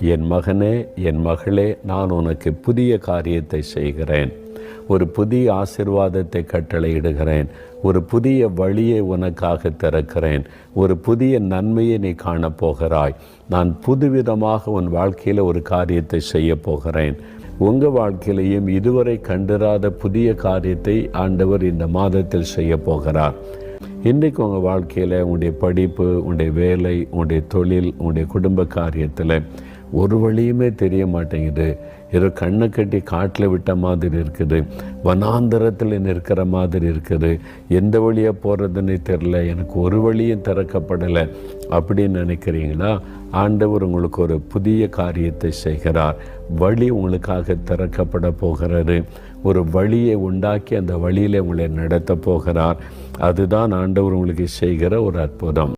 என் மகனே என் மகளே நான் உனக்கு புதிய காரியத்தை செய்கிறேன். ஒரு புதிய ஆசிர்வாதத்தை கட்டளையிடுகிறேன். ஒரு புதிய வழியை உனக்காக திறக்கிறேன். ஒரு புதிய நன்மையை நீ காணப்போகிறாய் நான் புதுவிதமாக உன் வாழ்க்கையில் ஒரு காரியத்தை செய்ய போகிறேன். உங்கள் வாழ்க்கையிலையும் இதுவரை கண்டிராத புதிய காரியத்தை ஆண்டவர் இந்த மாதத்தில் செய்ய போகிறார். இன்றைக்கு உங்கள் வாழ்க்கையில் உங்களுடைய படிப்பு உங்களுடைய வேலை உங்களுடைய தொழில் உங்களுடைய குடும்ப காரியத்தில் ஒரு வழியுமே தெரிய மாட்டேங்குது. ஏதோ கண்ணை கட்டி காட்டில் விட்ட மாதிரி இருக்குது. வனாந்தரத்தில் நிற்கிற மாதிரி இருக்குது. எந்த வழியாக போகிறதுன்னு தெரில எனக்கு ஒரு வழியும் திறக்கப்படலை. அப்படின்னு நினைக்கிறீங்களா? ஆண்டவர் உங்களுக்கு ஒரு புதிய காரியத்தை செய்கிறார். வழி உங்களுக்காக திறக்கப்பட போகிறது. ஒரு வழியை உண்டாக்கி அந்த வழியில் உங்களை நடத்த போகிறார். அதுதான் ஆண்டவர் உங்களுக்கு செய்கிற ஒரு அற்புதம்.